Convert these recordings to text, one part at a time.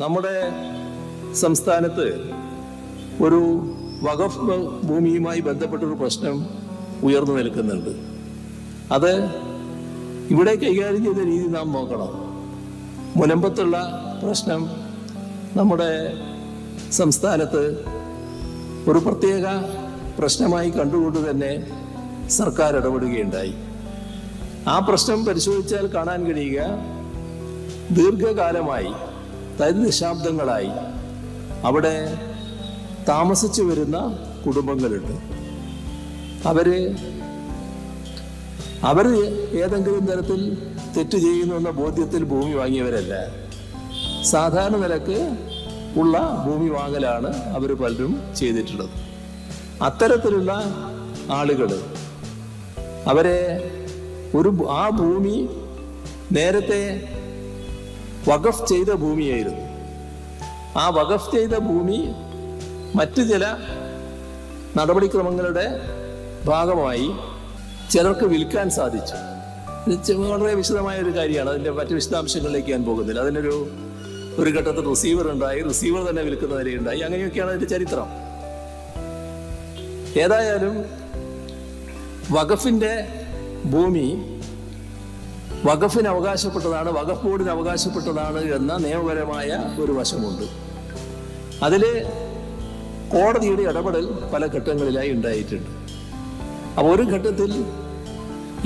നമ്മുടെ സംസ്ഥാനത്ത് ഒരു വഖഫ് ഭൂമിയുമായി ബന്ധപ്പെട്ടൊരു പ്രശ്നം ഉയർന്നു നിൽക്കുന്നുണ്ട്. അത് ഇവിടെ കൈകാര്യം ചെയ്ത രീതി നാം നോക്കണം. മുനമ്പത്തുള്ള പ്രശ്നം നമ്മുടെ സംസ്ഥാനത്ത് ഒരു പ്രത്യേക പ്രശ്നമായി കണ്ടുകൊണ്ട് തന്നെ സർക്കാർ ഇടപെടുകയുണ്ടായി. ആ പ്രശ്നം പരിശോധിച്ചാൽ കാണാൻ കഴിയുക ദീർഘകാലമായി അതായത് ദശാബ്ദങ്ങളായി അവിടെ താമസിച്ചു വരുന്ന കുടുംബങ്ങളുണ്ട്. അവർ അവർ ഏതെങ്കിലും തരത്തിൽ തെറ്റ് ചെയ്യുന്നു എന്ന ബോധ്യത്തിൽ ഭൂമി വാങ്ങിയവരല്ല. സാധാരണ നിലയ്ക്ക് ഉള്ള ഭൂമി വാങ്ങലാണ് അവർ പലരും ചെയ്തിട്ടുള്ളത്. അത്തരത്തിലുള്ള ആളുകൾ അവരെ ഒരു ആ ഭൂമി നേരത്തെ വഖഫ് ചെയ്ത ഭൂമിയായിരുന്നു. ആ വഖഫ് ചെയ്ത ഭൂമി മറ്റു ചില നടപടിക്രമങ്ങളുടെ ഭാഗമായി ചിലർക്ക് വിൽക്കാൻ സാധിച്ചു. വളരെ വിശദമായ ഒരു കാര്യമാണ്. അതിന്റെ മറ്റു വിശദാംശങ്ങളിലേക്ക് ഞാൻ പോകുന്നില്ല. അതിനൊരു ഒരു ഘട്ടത്തിൽ റിസീവർ ഉണ്ടായി. റിസീവർ തന്നെ വിൽക്കുന്ന നിലയുണ്ടായി. അങ്ങനെയൊക്കെയാണ് അതിന്റെ ചരിത്രം. ഏതായാലും വഖഫിന്റെ ഭൂമി വഖഫിന് അവകാശപ്പെട്ടതാണ് വഖഫ് ബോർഡിന് അവകാശപ്പെട്ടതാണ് എന്ന നിയമപരമായ ഒരു വശമുണ്ട്. അതിൽ കോടതിയുടെ ഇടപെടൽ പല ഘട്ടങ്ങളിലായി ഉണ്ടായിട്ടുണ്ട്. അപ്പോൾ ഒരു ഘട്ടത്തിൽ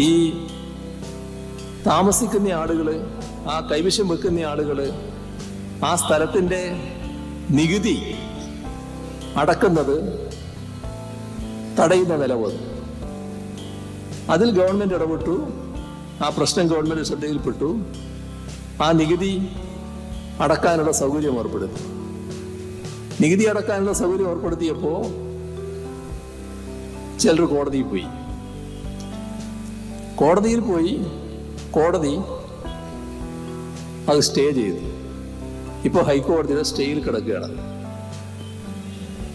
ഈ താമസിക്കുന്ന ആളുകൾ ആ കൈവശം വെക്കുന്ന ആളുകൾ ആ സ്ഥലത്തിന്റെ നികുതി അടക്കുന്നത് തടയുന്ന നിലവ് അതിൽ ഗവൺമെന്റ് ഇടപെട്ടു. ആ പ്രശ്നം ഗവൺമെന്റ് ശ്രദ്ധയിൽപ്പെട്ടു. ആ നികുതി അടക്കാനുള്ള സൗകര്യം ഏർപ്പെടുത്തി. നികുതി അടക്കാനുള്ള സൗകര്യം ഏർപ്പെടുത്തിയപ്പോ ചിലർ കോടതിയിൽ പോയി. കോടതിയിൽ പോയി കോടതി അത് സ്റ്റേ ചെയ്തു. ഇപ്പൊ ഹൈക്കോടതിയുടെ സ്റ്റേയിൽ കിടക്കുകയാണ്.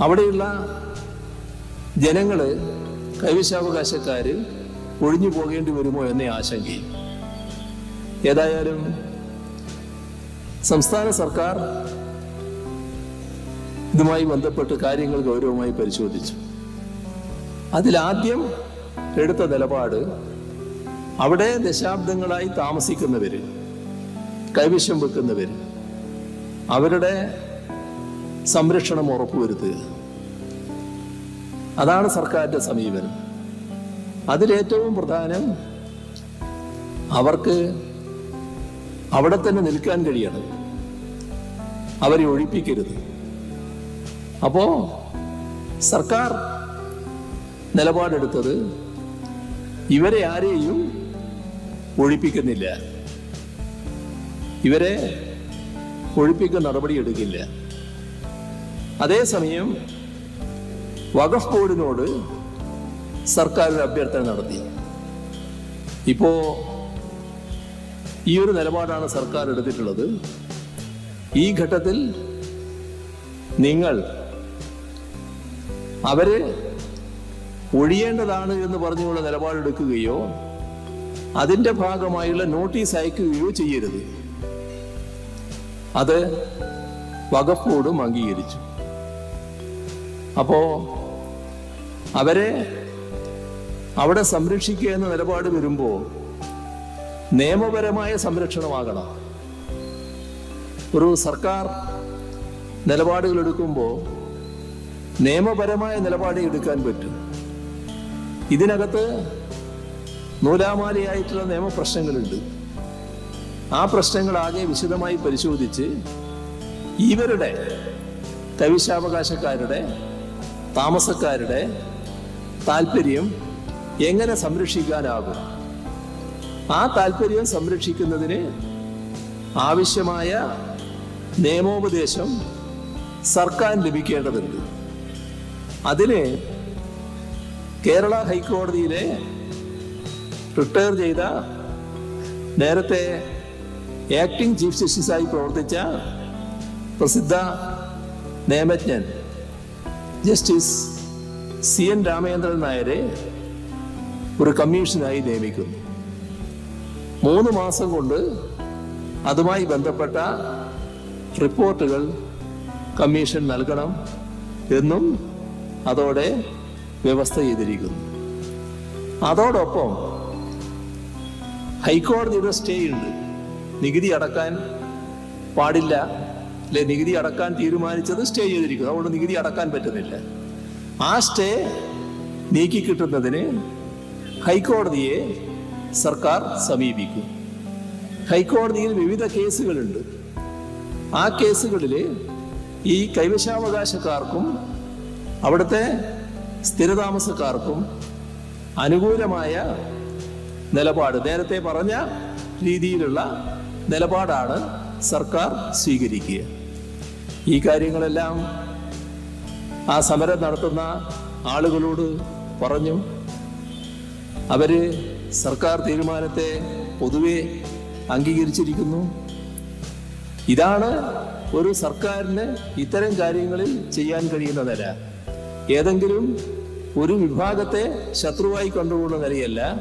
അവിടെയുള്ള ജനങ്ങൾ കൈവശാവകാശക്കാര് ഒഴിഞ്ഞു പോകേണ്ടി വരുമോ എന്ന ആശങ്കയും ഏതായാലും സംസ്ഥാന സർക്കാർ ഇതുമായി ബന്ധപ്പെട്ട് കാര്യങ്ങൾ ഗൗരവമായി പരിശോധിച്ചു. അതിലാദ്യം എടുത്ത നിലപാട് അവിടെ ദശാബ്ദങ്ങളായി താമസിക്കുന്നവര് കൈവശം വെക്കുന്നവര് അവരുടെ സംരക്ഷണം ഉറപ്പുവരുത്തുക. അതാണ് സർക്കാരിന്റെ സമീപനം. അതിലേറ്റവും പ്രധാനം അവർക്ക് അവിടെ തന്നെ നിൽക്കാൻ കഴിയണം. അവരെ ഒഴിപ്പിക്കരുത്. അപ്പോ സർക്കാർ നിലപാടെടുത്തത് ഇവരെ ആരെയും ഒഴിപ്പിക്കുന്നില്ല. ഇവരെ ഒഴിപ്പിക്കുന്ന നടപടി എടുക്കില്ല അതേസമയം വഖഫ് ബോർഡിനോട് സർക്കാർ അഭ്യർത്ഥന നടത്തി. ഇപ്പോ ഈ ഒരു നിലപാടാണ് സർക്കാർ എടുത്തിട്ടുള്ളത്. ഈ ഘട്ടത്തിൽ നിങ്ങൾ അവർ ഒഴിയേണ്ടതാണ് എന്ന് പറഞ്ഞുള്ള നിലപാടെടുക്കുകയോ അതിന്റെ ഭാഗമായുള്ള നോട്ടീസ് അയക്കുകയോ ചെയ്യരുത്. അത് വകുപ്പോടും അംഗീകരിച്ചു. അപ്പോ അവരെ അവിടെ സംരക്ഷിക്കുക എന്ന നിലപാട് വരുമ്പോൾ നിയമപരമായ സംരക്ഷണമാകണം. ഒരു സർക്കാർ നിലപാടുകൾ എടുക്കുമ്പോൾ നിയമപരമായ നിലപാട് എടുക്കാൻ പറ്റും. ഇതിനകത്ത് നൂലാമാലയായിട്ടുള്ള നിയമപ്രശ്നങ്ങളുണ്ട്. ആ പ്രശ്നങ്ങൾ ആകെ വിശദമായി പരിശോധിച്ച് ഇവരുടെ കവിശാവകാശക്കാരുടെ താമസക്കാരുടെ താല്പര്യം എങ്ങനെ സംരക്ഷിക്കാനാകും? ആ താല്പര്യം സംരക്ഷിക്കുന്നതിന് ആവശ്യമായ നിയമോപദേശം സർക്കാർ ലഭിക്കേണ്ടതുണ്ട്. അതിന് കേരള ഹൈക്കോടതിയിലെ റിട്ടയർ ചെയ്ത നേരത്തെ ആക്ടിംഗ് ചീഫ് ജസ്റ്റിസായി പ്രവർത്തിച്ച പ്രസിദ്ധ നിയമജ്ഞൻ ജസ്റ്റിസ് സി എൻ രാമചന്ദ്രൻ നായരെ ഒരു കമ്മീഷനായി നിയമിക്കുന്നു. മൂന്ന് മാസം കൊണ്ട് അതുമായി ബന്ധപ്പെട്ട റിപ്പോർട്ടുകൾ കമ്മീഷൻ നൽകണം എന്നും അതോടെ വ്യവസ്ഥ ചെയ്തിരിക്കുന്നു. അതോടൊപ്പം ഹൈക്കോടതിയുടെ സ്റ്റേ ഉണ്ട് നികുതി അടക്കാൻ പാടില്ല. അല്ലെ നികുതി അടക്കാൻ തീരുമാനിച്ചത് സ്റ്റേ ചെയ്തിരിക്കുന്നു. അതുകൊണ്ട് നികുതി അടക്കാൻ പറ്റുന്നില്ല. ആ സ്റ്റേ നീക്കി കിട്ടുന്നതിന് ഹൈക്കോടതിയെ സർക്കാർ സമീപിക്കും. ഹൈക്കോടതിയിൽ വിവിധ കേസുകളുണ്ട്. ആ കേസുകളിൽ ഈ കൈവശാവകാശക്കാർക്കും അവിടുത്തെ സ്ഥിരതാമസക്കാർക്കും അനുകൂലമായ നിലപാട് നേരത്തെ പറഞ്ഞ രീതിയിലുള്ള നിലപാടാണ് സർക്കാർ സ്വീകരിക്കുക. ഈ കാര്യങ്ങളെല്ലാം ആ സമരം നടത്തുന്ന ആളുകളോട് പറഞ്ഞു അവർ സർക്കാർ തീരുമാനത്തെ പൊതുവെ അംഗീകരിച്ചിരിക്കുന്നു. ഇതാണ് ഒരു സർക്കാരിന് ഇത്തരം കാര്യങ്ങളിൽ ചെയ്യാൻ കഴിയുന്ന നില. ഏതെങ്കിലും ഒരു വിഭാഗത്തെ ശത്രുവായി കണ്ടുകൊള്ളുന്ന നിലയല്ല.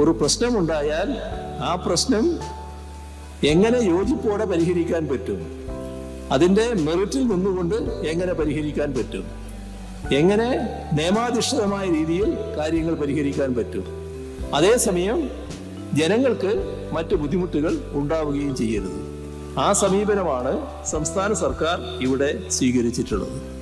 ഒരു പ്രശ്നമുണ്ടായാൽ ആ പ്രശ്നം എങ്ങനെ യോജിപ്പോടെ പരിഹരിക്കാൻ പറ്റും? അതിന്റെ മെറിറ്റിൽ നിന്നുകൊണ്ട് എങ്ങനെ പരിഹരിക്കാൻ പറ്റും? എങ്ങനെ നിയമാധിഷ്ഠിതമായ രീതിയിൽ കാര്യങ്ങൾ പരിഹരിക്കാൻ പറ്റും? അതേസമയം ജനങ്ങൾക്ക് മറ്റു ബുദ്ധിമുട്ടുകൾ ഉണ്ടാവുകയും ചെയ്യരുത്. ആ സമീപനമാണ് സംസ്ഥാന സർക്കാർ ഇവിടെ സ്വീകരിച്ചിട്ടുള്ളത്.